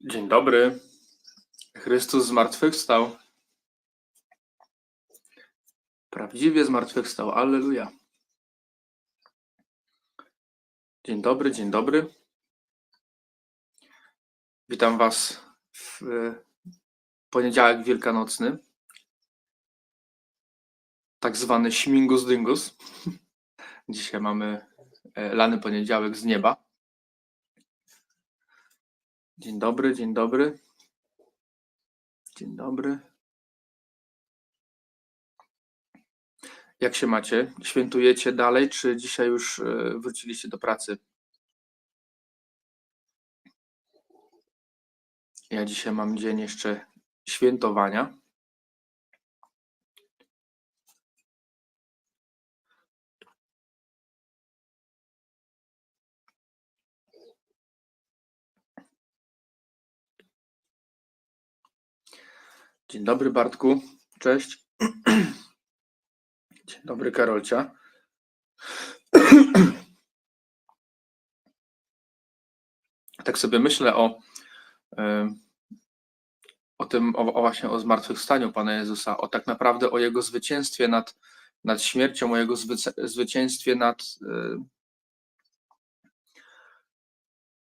Dzień dobry. Chrystus zmartwychwstał. Prawdziwie zmartwychwstał. Alleluja. Dzień dobry, dzień dobry. Witam Was w e, poniedziałek wielkanocny. Tak zwany śmingus dyngus. Dzisiaj mamy e, lany poniedziałek z nieba. Dzień dobry, dzień dobry. Dzień dobry. Jak się macie? Świętujecie dalej, czy dzisiaj już e, wróciliście do pracy? Ja dzisiaj mam dzień jeszcze świętowania. Dzień dobry Bartku, cześć. Dzień dobry Karolcia. Tak sobie myślę o, e, o tym, o, o właśnie o zmartwychwstaniu Pana Jezusa, o tak naprawdę o Jego zwycięstwie nad, nad śmiercią, o Jego zwycięstwie nad, e,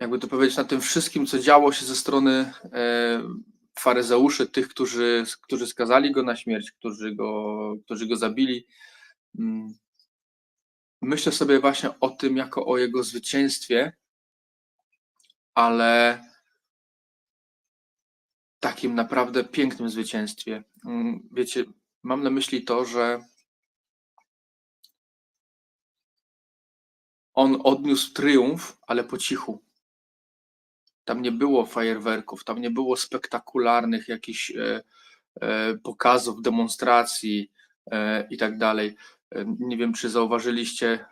jakby to powiedzieć, nad tym wszystkim, co działo się ze strony e, faryzeuszy, tych, którzy, którzy skazali go na śmierć, którzy go, którzy go zabili. Mm. Myślę sobie właśnie o tym jako o jego zwycięstwie, ale takim naprawdę pięknym zwycięstwie. Mm, Wiecie, mam na myśli to, że on odniósł triumf, ale po cichu. Tam nie było fajerwerków, tam nie było spektakularnych jakichś e, e, pokazów, demonstracji e, i tak dalej. Nie wiem, czy zauważyliście,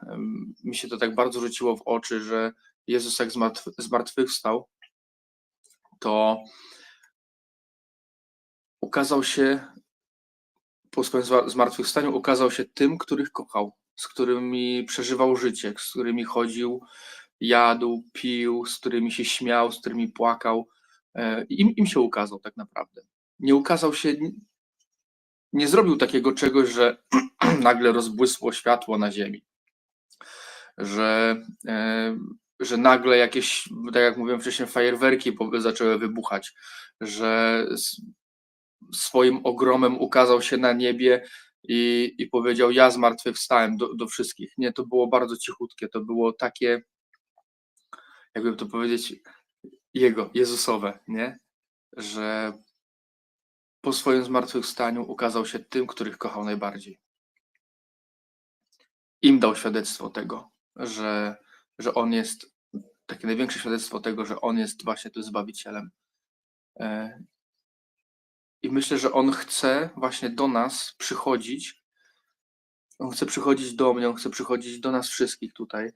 mi się to tak bardzo rzuciło w oczy, że Jezus jak zmartw- zmartwychwstał, to ukazał się, po swoim zmartwychwstaniu ukazał się tym, których kochał, z którymi przeżywał życie, z którymi chodził, jadł, pił, z którymi się śmiał, z którymi płakał. E, Im, im się ukazał tak naprawdę. Nie ukazał się, nie zrobił takiego czegoś, że nagle rozbłysło światło na ziemi, że, e, że nagle jakieś, tak jak mówiłem wcześniej, fajerwerki zaczęły wybuchać, że swoim ogromem ukazał się na niebie i, i powiedział: Ja zmartwychwstałem do, do wszystkich. Nie, to było bardzo cichutkie, to było takie, jakby to powiedzieć, jego, Jezusowe, nie? Że po swoim zmartwychwstaniu ukazał się tym, których kochał najbardziej. Im dał świadectwo tego, że, że on jest, takie największe świadectwo tego, że on jest właśnie tym Zbawicielem. E, I myślę, że on chce właśnie do nas przychodzić. On chce przychodzić do mnie, on chce przychodzić do nas wszystkich tutaj,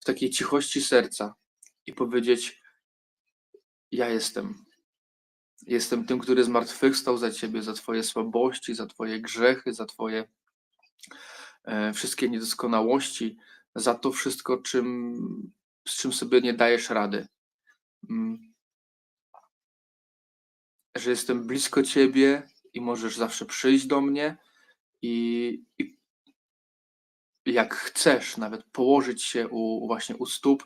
w takiej cichości serca i powiedzieć: Ja jestem. Jestem tym, który zmartwychwstał za ciebie, za twoje słabości, za twoje grzechy, za twoje e, wszystkie niedoskonałości, za to wszystko, czym, z czym sobie nie dajesz rady. Mm. Że jestem blisko ciebie i możesz zawsze przyjść do mnie i, i jak chcesz, nawet położyć się u, właśnie u stóp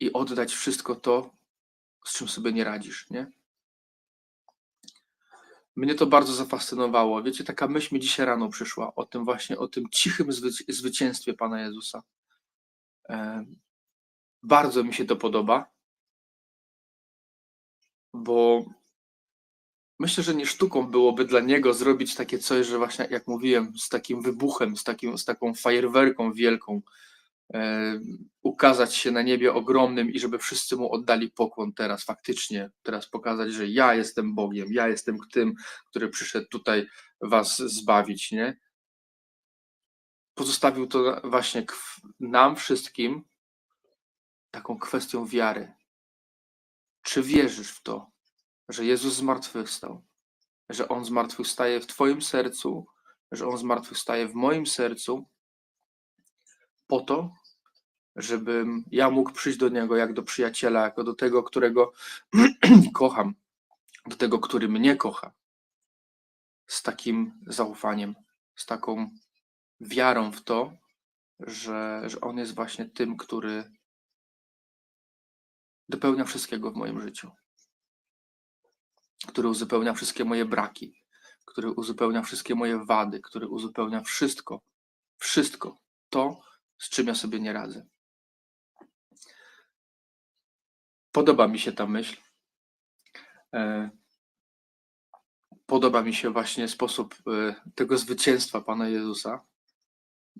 i oddać wszystko to, z czym sobie nie radzisz, nie? Mnie to bardzo zafascynowało. Wiecie, taka myśl mi dzisiaj rano przyszła o tym właśnie, o tym cichym zwyci- zwycięstwie Pana Jezusa. E, Bardzo mi się to podoba, bo myślę, że nie sztuką byłoby dla Niego zrobić takie coś, że właśnie, jak mówiłem, z takim wybuchem, z, takim, z taką fajerwerką wielką, e, ukazać się na niebie ogromnym i żeby wszyscy Mu oddali pokłon teraz, faktycznie, teraz pokazać, że ja jestem Bogiem, ja jestem tym, który przyszedł tutaj Was zbawić, nie? Pozostawił to właśnie nam wszystkim taką kwestią wiary. Czy wierzysz w to, że Jezus zmartwychwstał, że On zmartwychwstaje w Twoim sercu, że On zmartwychwstaje w moim sercu, po to, żebym ja mógł przyjść do Niego jak do przyjaciela, jako do tego, którego kocham, do tego, który mnie kocha, z takim zaufaniem, z taką wiarą w to, że, że On jest właśnie tym, który dopełnia wszystkiego w moim życiu, który uzupełnia wszystkie moje braki, który uzupełnia wszystkie moje wady, który uzupełnia wszystko, wszystko to, z czym ja sobie nie radzę. Podoba mi się ta myśl. E, Podoba mi się właśnie sposób e, tego zwycięstwa Pana Jezusa.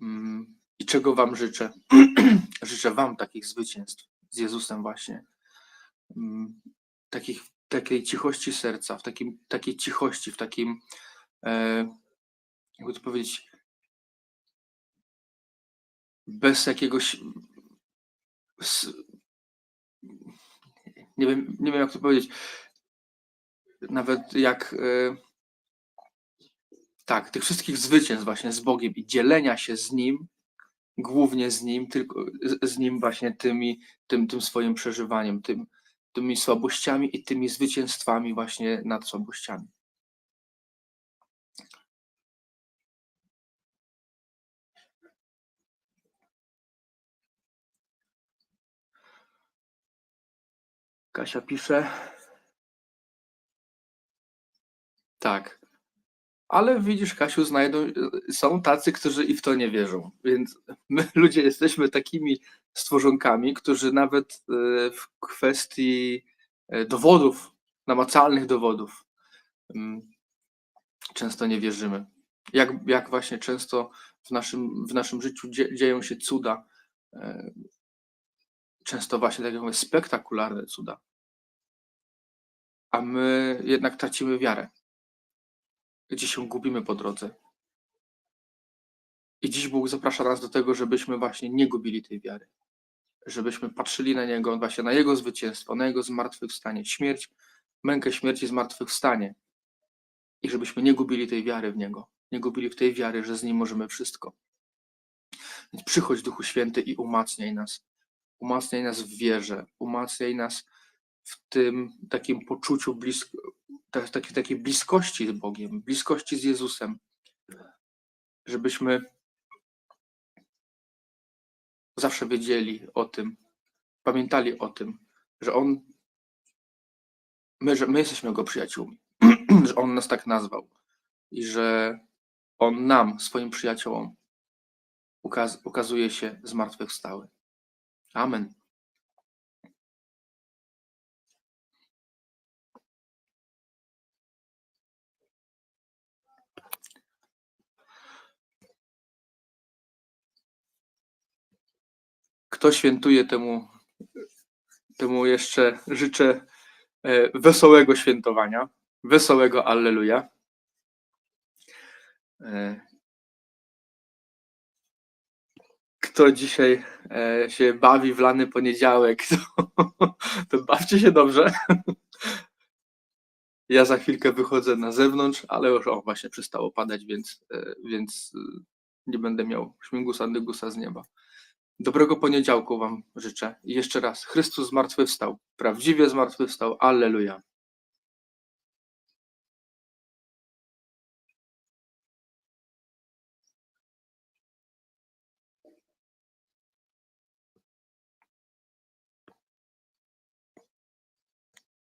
Mm, I czego Wam życzę? życzę Wam takich zwycięstw z Jezusem właśnie. Mm, Takich, takiej cichości serca, w takim, takiej cichości, w takim, e, jakby to powiedzieć, bez jakiegoś nie wiem, nie wiem jak to powiedzieć, nawet jak e, tak, tych wszystkich zwycięstw właśnie z Bogiem i dzielenia się z Nim, głównie z Nim, tylko z, Nim właśnie tymi, tym, tym swoim przeżywaniem, tym, tymi słabościami i tymi zwycięstwami właśnie nad słabościami. Kasia pisze. Tak. Ale widzisz, Kasiu, znajdą, są tacy, którzy i w to nie wierzą. Więc my ludzie jesteśmy takimi stworzonkami, którzy nawet e, w kwestii e, dowodów, namacalnych dowodów, mm, często nie wierzymy. Jak, jak właśnie często w naszym, w naszym życiu dzie, dzieją się cuda, e, często właśnie, tak jak mówię, spektakularne cuda, a my jednak tracimy wiarę gdzie się gubimy po drodze. I dziś Bóg zaprasza nas do tego, żebyśmy właśnie nie gubili tej wiary. Żebyśmy patrzyli na Niego, właśnie na Jego zwycięstwo, na Jego zmartwychwstanie, śmierć, mękę śmierci, zmartwychwstanie. I żebyśmy nie gubili tej wiary w Niego. Nie gubili w tej wiary, że z Nim możemy wszystko. Więc przychodź Duchu Święty i umacniaj nas. Umacniaj nas w wierze, umacniaj nas w tym takim poczuciu blisko, tak- takiej, takiej bliskości z Bogiem, bliskości z Jezusem, żebyśmy zawsze wiedzieli o tym, pamiętali o tym, że On, my, że my jesteśmy Jego przyjaciółmi, że On nas tak nazwał i że On nam, swoim przyjaciołom, ukaz, ukazuje się zmartwychwstały. Amen. Kto świętuje, temu, temu jeszcze życzę e, wesołego świętowania, wesołego Alleluja. E, Kto dzisiaj e, się bawi w lany poniedziałek, to, to bawcie się dobrze. Ja za chwilkę wychodzę na zewnątrz, ale już o, właśnie przestało padać, więc, więc nie będę miał śmigusa, dygusa z nieba. Dobrego poniedziałku Wam życzę. I jeszcze raz, Chrystus zmartwychwstał, prawdziwie zmartwychwstał. Alleluja.